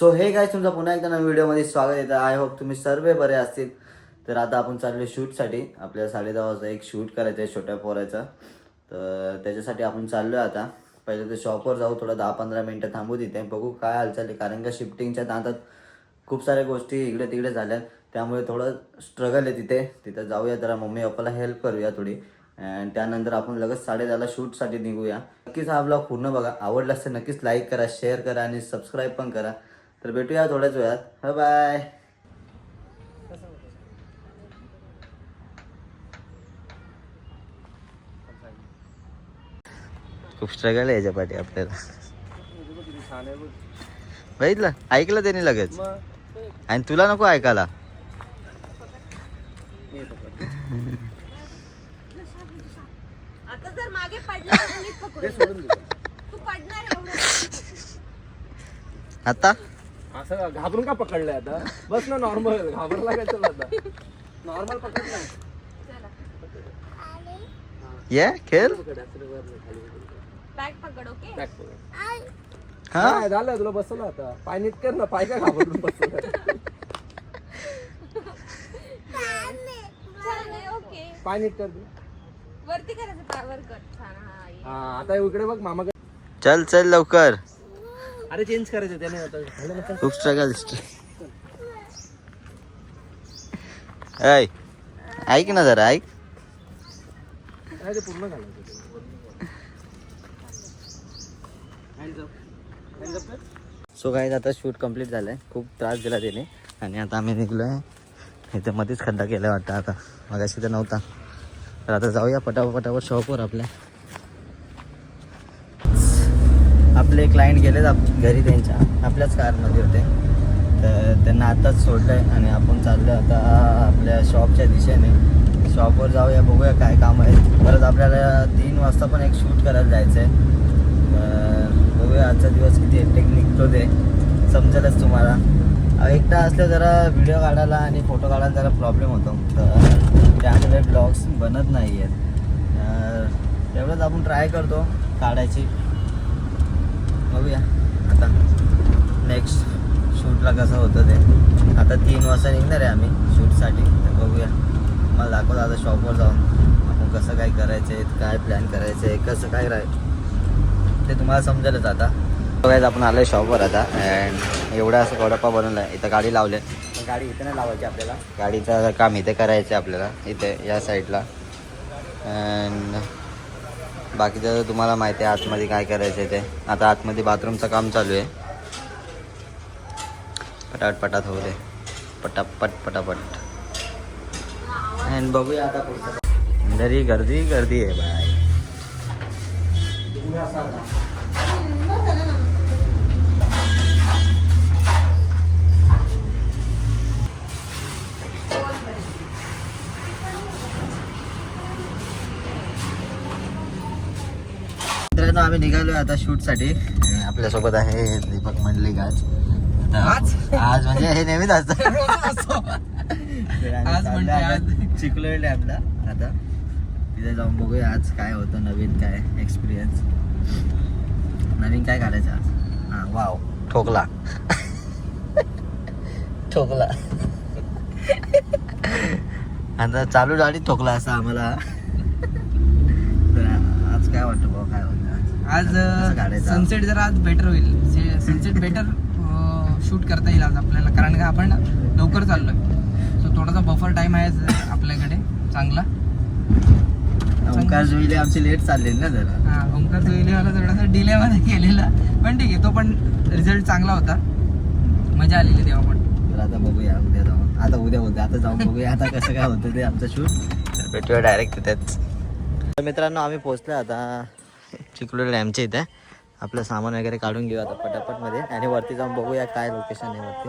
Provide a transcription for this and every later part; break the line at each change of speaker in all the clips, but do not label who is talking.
So हे काय तुमचं पुन्हा एकदा नवीन व्हिडिओमध्ये स्वागत येतं आय होप तुम्ही सर्व बरे असतील. तर आता आपण चाललो शूटसाठी आपल्याला साडे दहा वाजता एक शूट करायचं आहे छोट्या पोराचं. तर त्याच्यासाठी आपण चाललो आहे आता. पहिले तर शॉपवर जाऊ थोडं दहा पंधरा मिनटं थांबू तिथे. बघू काय हालचाल आहे. कारण का शिफ्टिंगच्या दांतात खूप साऱ्या गोष्टी इकडे तिकडे झाल्या. त्यामुळे थोडं स्ट्रगल आहे तिथे. तिथं जाऊया जरा. मम्मी पप्पाला हेल्प करूया थोडी. अँड त्यानंतर आपण लगेच साडेदहाला शूटसाठी निघूया. नक्कीच हा ब्लॉग पूर्ण बघा. आवडला तर नक्कीच लाईक करा शेअर करा आणि सबस्क्राईब पण करा. तर भेटूया थोड्याच वेळात. बाय बाय खूप स्ट्रगल आहे याच्या पाठी आपल्याला. बघितलं? ऐकलं त्याने लगेच. आणि तुला नको ऐकायला.
आता?
असं घाबरून का पकडलंय आता? बस ना नॉर्मल घाबरला काय चल आता? नॉर्मल पकडलं
ये खेळ
बॅग पकड ओके
Back पकड.
हा?
झालं तुला? बसवलं आता. पाय नीट कर ना पाय काय घाबरून बसवलं?
ओके
पाय नीट कर. तू.
वरती करायचं कर छान हा.
हा आता इकडे बघ मामा
चल चल लवकर.
अरे चेंज करायचं त्याने आता. झालं
खूप स्ट्रगल ऐ ऐक ना जरा ऐक.
नाही ते पूर्ण घालायचं.
सो काय आता शूट कंप्लीट झालंय. खूप त्रास दिला त्याने. आणि आता आम्ही निघलोय. इथे मध्येच खड्डा केला वाटतं आता. मगाशी तर नव्हता. तर आता जाऊया पटापट पटापट शॉपवर आपल्या. आपले क्लायंट गेलेत आप घरी त्यांच्या आपल्याच कारमध्ये होते. तर त्यांना आताच सोडलं आहे आणि आपण चाललो आता आपल्या शॉपच्या दिशेने. शॉपवर जाऊया बघूया काय काम आहे. परत आपल्याला तीन वाजता पण एक शूट करायला जायचं आहे बघूया आजचा दिवस किती एकटेक निघतो ते. समजेलच तुम्हाला. एकटा असलं जरा व्हिडिओ काढायला आणि फोटो काढायला जरा प्रॉब्लेम होतो. तर त्यामुळे ब्लॉग्स बनत नाही आहेत तेवढंच आपण ट्राय करतो काढायची. बघूया. आता नेक्स्ट शूटला कसं होतं ते. आता तीन वाजता निघणार आहे आम्ही शूटसाठी. तर बघूया. मला दाखवतो आता शॉपवर जाऊन. आपण कसं काय करायचं आहे काय प्लॅन करायचं आहे कसं काय राह ते तुम्हाला समजेलच आता. बघायचं आपण आलोय शॉपवर आता. अँड एवढा असं वडापाव बनवला आहे इथं गाडी लावले. गाडी इथे नाही लावायची आपल्याला. गाडीचं काम इथे करायचं आहे आपल्याला. इथे या साईडला अँड बाकीचं तुम्हाला माहिती आहे आतमध्ये काय करायचं आहे ते. आता आतमध्ये बाथरूमचं काम चालू आहे. पटापट पटात होऊ दे. पटापट पटापट. अँड बघूया आता पुढचं. घरी गर्दी गर्दी आहे बाय मित्रांनो आम्ही निघालोय आता शूटसाठी. आपल्यासोबत आहे दीपक मंडलिक आज. आज? आज म्हणजे हे नेहमीच असतं.
आज म्हणजे आज.
चिखलोय लॅबला आता तिथे जाऊन बघूया आज काय होतं नवीन काय एक्सपिरियन्स नवीन काय काढायचं आज? हा वाव. ठोकला. ठोकला. आता चालू गाडी ठोकला असा आम्हाला. आज काय वाटतं भाऊ? काय होतं?
आज? सनसेट जरा आज बेटर होईल. सनसेट बेटर शूट करता येईल आज आपल्याला. कारण का आपण लवकर चाललोय. सो थोडासा बफर टाइम आहे आपल्याकडे. चांगला.
ओंकार जोईले आमची लेट चालले ना जरा.
हा ओंकार जोईलेवाला थोडासा डिले मध्ये केलेला. पण ठीक आहे तो पण रिझल्ट चांगला होता. मजा आलेली तेव्हा पण.
तर आता बघूया उद्या जाऊन आता उद्या उद्या आता जाऊन बघूया. आता कसं काय होतं ते आमचं शूट तर भेटूया डायरेक्ट तिथेच. तर मित्रांनो आम्ही पोचलो आता चिखलोड डॅमच्या इथे आपलं सामान वगैरे काढून घेऊ आता पटापटमध्ये. आणि वरती जाऊन बघूया काय लोकेशन आहे वरती.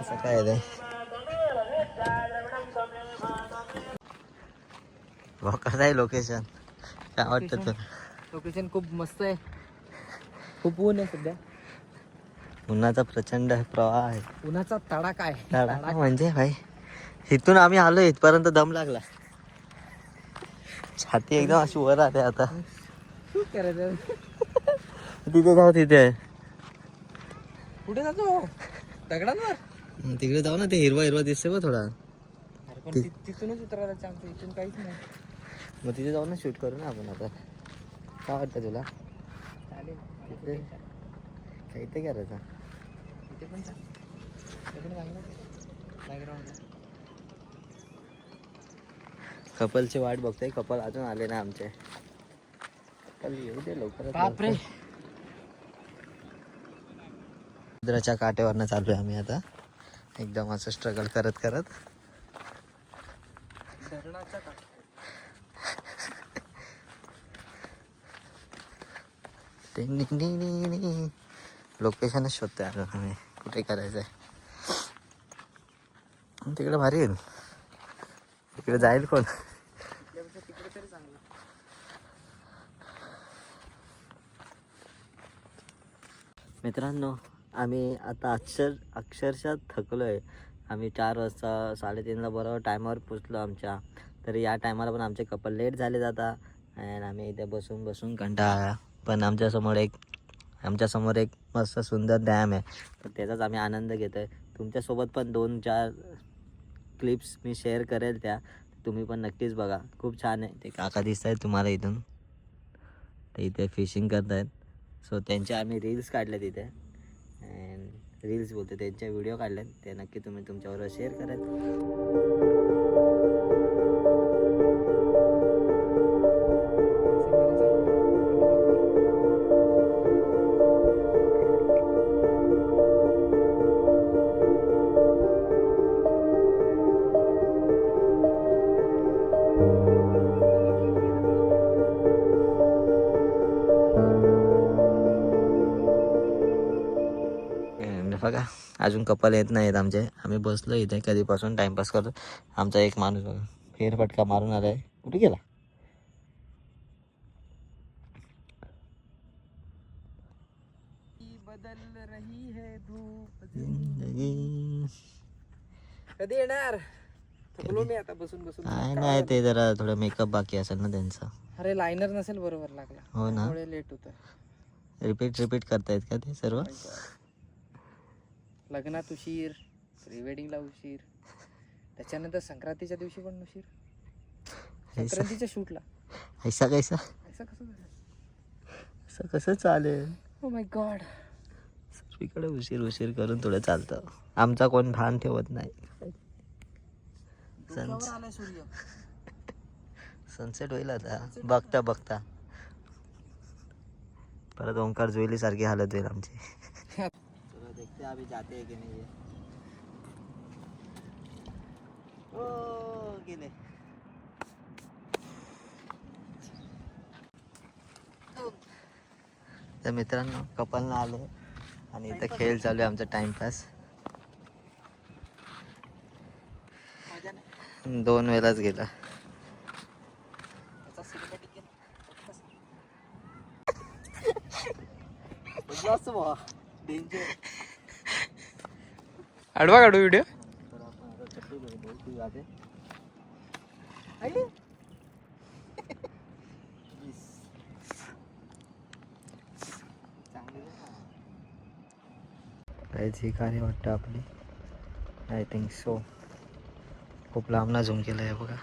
असं काय आहे कसं आहे लोकेशन काय वाटतं तुला
लोकेशन खूप मस्त आहे. खूप ऊन आहे सध्या.
उन्हाचा प्रचंड प्रवाह आहे.
उन्हाचा तडाखा आहे.
तडाखा म्हणजे भाई इथून आम्ही आलो इथपर्यंत दम लागला. छाती एकदम अशी वर आली आता.
करायचं
तिथे जाऊ तिथे
कुठे जातो? दगडांवर?
तिकडे जाऊ ना ते हिरवा हिरवा दिसते बघ थोडा.
अरे पण ति- तिथूनच उतरायला चान्स इथून काहीच नाही.
मग तिथे जाऊन शूट करू ना आपण आता. काय वाटतं तुला?
चालेल.
तिथे? काही ते करायचं
इथे पण चाल चांगलं
कपलची वाट बघतोय कपल अजून आले ना आमचे. कपल येऊ दे लवकरात
बापरे.
लवकर. समुद्राच्या काठेवरनं चालू आहे आम्ही आता. एकदम असं स्ट्रगल करत करत. लोकेशनच शोधतोय अजून आम्ही. कुठे करायचं आहे तिकडे भारी आहे तिकडे जाईल कोण
आपल्यापेक्षा तिकडे तरी चांगलं
मित्रांनो आम्ही आता अक्षर अक्षरशः थकलो आहे आम्ही चार वाजता साडेतीनला बरोबर टायमावर पोचलो आमच्या. तर या टायमाला पण आमचे कपल लेट झाले जाता आणि आम्ही इथे बसून बसून कंटाळा पण आमच्यासमोर एक आमच्यासमोर एक मस्त सुंदर डॅम आहे. तर त्याचाच आम्ही आनंद घेतो आहे तुमच्यासोबत पण दोन चार क्लिप्स मी शेअर करेल त्या. तुम्ही पण नक्कीच बघा. खूप छान आहे. ते काका दिसत आहेत तुम्हाला इथून. ते इथे फिशिंग करत आहेत सो त्यांचे आम्ही रील्स काढले तिथे. अँड रील्स बोलतो त्यांच्या व्हिडिओ काढले ते नक्की तुम्ही तुमच्याबरोबर शेअर करेल अजून कपल येत नाहीत आमचे. आम्ही बसलो इथे कधीपासून टाइमपास करतो आमचा एक माणूस बघा फेरफटका मारून आलाय. कुठे गेला?
बदल रही है धूप. कधी येणार? मी आता बसून बसून.
काय नाही ते जरा थोडं मेकअप बाकी असेल ना त्यांचा.
अरे लायनर नसेल बरोबर लागला.
हो ना.
लेट होत
रिपीट रिपीट करतायत का ते सर्व?
लग्नात उशीर प्री वेडिंगला उशीर. त्याच्यानंतर संक्रांतीच्या दिवशी पण उशीर. संक्रांतीच्या शूटला.
ऐसा कैसा?
असं कसं झालं?
असं कसं चालेल?
ओ माय गॉड
सर्वीकडे उशीर उशीर करून थोडं चालतं. आमचा कोण भान ठेवत नाही.
आलाय सूर्य.
सनसेट होईल आता. बघता बघता. परत ओंकार जुईली सारखी हालत होईल आमची. देखते अभी जाते हैं कि नहीं ये। ओ गेले तर मित्रांनो कपलनं आले आणि इथं खेळ चालू आहे आमचा टाइमपास दोन वेळाच गेला.
सिनेमॅटिक
डेंजर
आडवा काढू व्हिडिओ
ही कार्य वाटतं आपली. आय थिंक सो खूप लांब ना झूम केलं आहे बघा.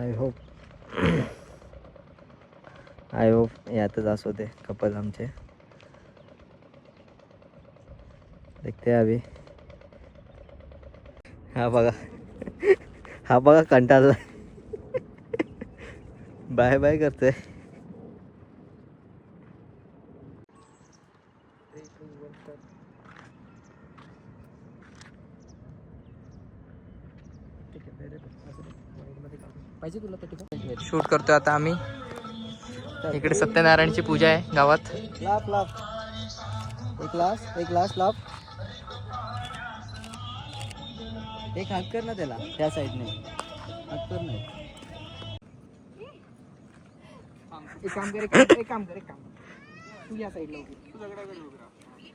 आय होप आय होप यातच असू दे कपल आमचे. देखते अभी. हा बघा. हा बघा कंटाळला. बाय बाय
तुला शूट करतोय आता आम्ही. इकडे सत्यनारायणची पूजा आहे गावात.
Laugh laugh. एक ग्लास एक ग्लास लाफ. एक हात कर ना त्याला त्या साईडने. हात कर ना.
एक काम कर एक काम कर, एक काम कर एक काम. कर. तू या साईडला उभी.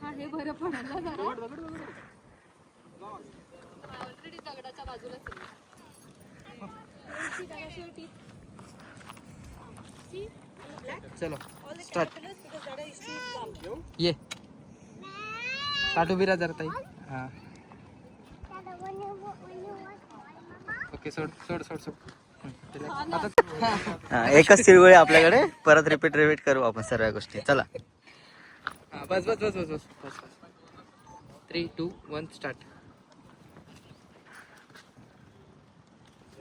हा हे बरं पडायला जरा. ऑलरेडी दगडाच्या बाजूलाच आहे.
चलो स्टार्ट ये. काटू बिरा जरा ताई. हा. ओके सोड सोड सोड सोड.
एकच तिळगुळी आपल्याकडे. परत रिपीट रिपीट करू आपण सर्व गोष्टी. चला.
हा, बस बस बस बस बस बस three two one start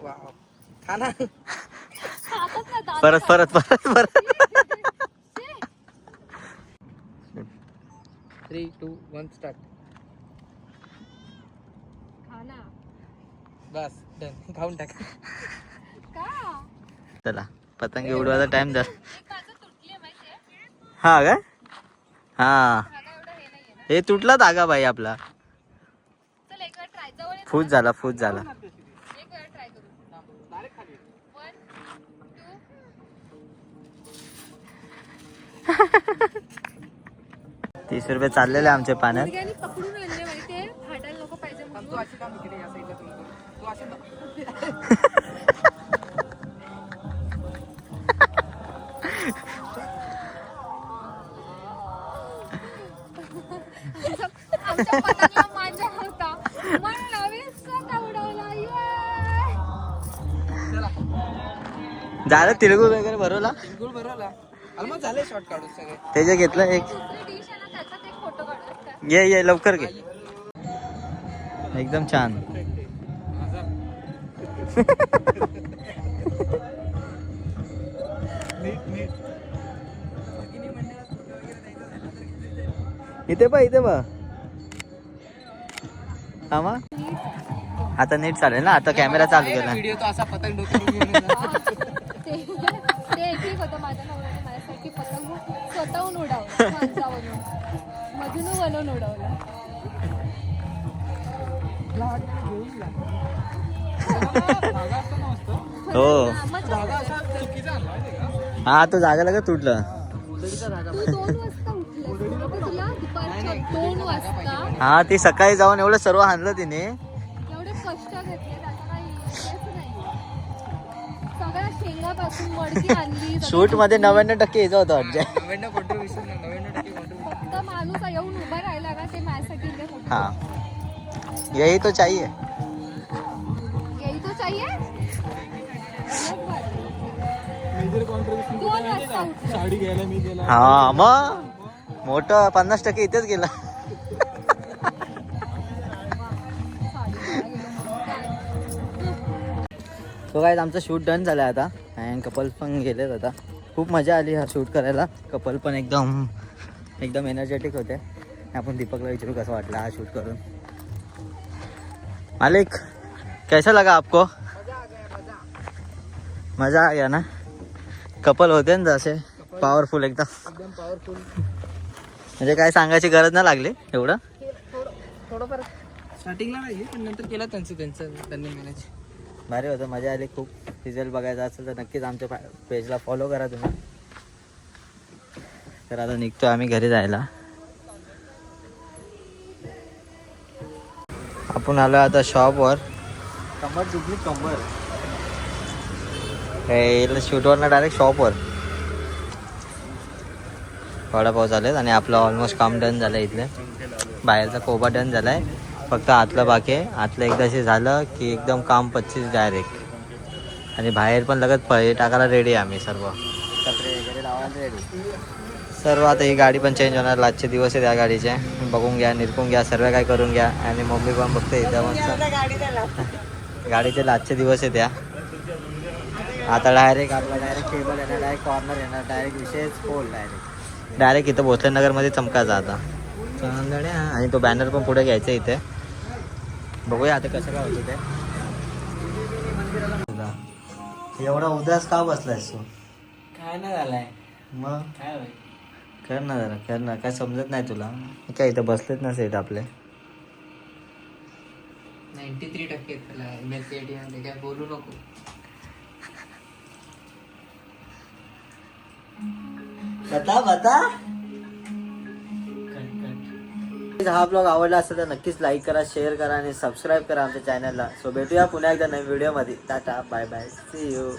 wow. खा ना.
परत परत परत परत.
थ्री टू वन स्टार्ट
खाना.
बस डन खाऊन टाक.
का?
चला पतंग उडवायचा टाइम झाला. हा काय हा
हे.
हे तुटला धागा बाई आपला.
चल एक वेळ ट्राय जवळ ये.
फूट झाला फूट झाला
एक वेळ ट्राय करू वन टू
तीस रुपये चाललेले आमचे पाण्यात
मुलग्यानी पकडून आणले माहितीये फाटायला नको पाहिजे म्हणून
तू अशी काम इकडे या साईडला तू तू अशी
आमच्या पतंगला मांजा होता म्हणून. नवीन स्वतः उडवला. ये.
झालं तिळगुळ वगैरे भरवला?
गुळ बरोबर ऑलमोस्ट झाले शॉर्ट काढून सगळे.
ते जे घेतलं एक ये ये लवकर घे. एकदम छान. इथे बा इथे बा थांबा. आता नीट चालेल ना आता कॅमेरा चालू केला.
व्हिडिओ तो असा पतंग डोक्यावर घेऊन येणार.
ते ते एक एक होतं माझ्या नवऱ्याने माझ्यासाठी पतंग स्वतःहून उडवलं माणसावरून. मधून बनवून उडवलं.
हो? हा तो जागा लगेच तुटलं. हा ती सकाळी जाऊन एवढं सर्व आणलं तिने.
एवढे कष्ट घेतले. शेंगापासून मडकी आणली
शूटमध्ये नव्याण्णव टक्के यायचं होतं वाटतं
नव्याण्णव कॉन्ट्रीब्युशन नव्याण्णव टक्के कॉन्ट्रीब्युशन
फक्त माणूस येऊन उभा राहिला ना ते माझ्यासाठी.
हाँ. यही तो चाहिए.
यही तो चाहिए? अलग बात. दोन वाजता उठले.
साडी घ्यायला मी गेला.
हा मग? मोठं पन्नास टक्के इथेच गेला. सो काय आमचं शूट डन झालं आता. अँड कपल पण गेलेत आता. खूप मजा आली हा शूट करायला. कपल पण एकदम एकदम एनर्जेटिक होते. आपण दीपकला विचारू कसं वाटलं हा शूट करून. मालिक कैसा लगा आपको? मजा आ गया ना? कपल होते ना जसे. पॉवरफुल एकदम.
एकदम पॉवरफुल
म्हणजे काय सांगायची गरज नाही लागली एवढं.
थोडंफार स्टार्टिंगला नाही पण नंतर केलं त्यांचं त्यांचं त्यांनी मॅनेज
भारी होतं. मजा आली खूप. रिझल्ट बघायचा असेल तर नक्कीच आमच्या पेजला फॉलो करा तुम्ही. तर आता निघतो आम्ही घरी जायला. आपण आलो आता शॉपवर कंबर दुखली कंबर. शूटवर ना डायरेक्ट शॉपवर वडापाव झालेत आणि आपलं ऑलमोस्ट काम डन झालं इथले. बाहेरचा कोबा डन झालाय. फक्त आतलं बाकी आहे. आतलं एकदाशी झालं की एकदम काम पच्चीस डायरेक्ट आणि बाहेर पण लगत फळे टाकायला रेडी आहे आम्ही सर्व. कपडे वगैरे लावायला रेडी सर्व आता ही गाडी पण चेंज होणार. लाजचे दिवस आहेत या गाडीचे. बघून घ्या निरकून घ्या सर्व काय करून घ्या. आणि मम्मी पण बघते इथं मस्त गाडीचे लाजचे दिवस आहेत या. आता डायरेक्ट आपला डायरेक्ट टेबल येणार डायरेक्ट कॉर्नर येणार डायरेक्ट विषयच पोल डायरेक्ट डायरेक्ट इथं भोसलेनगरमध्ये चमकायचा आता. चांदण्या. आणि तो बॅनर पण पुढे घ्यायचा इथे. बघूया आता कसं काय होतं ते. एवढा उदास का बसलायस तू?
काय नाही झालाय.
मग?
काय होय
कर ना जरा कर ना. काय समजत नाही तुला. काय इथं बसलेत ना सेट आपले.
नाईन्टी थ्री टक्के काय बोलू नको.
बता बता. नक्कीच हा ब्लॉग आवडला असेल तर नक्कीच लाईक करा शेअर करा आणि सबस्क्राईब करा आमच्या चॅनलला सो भेटूया पुन्हा एकदा नवीन व्हिडिओमध्ये tata bye bye see you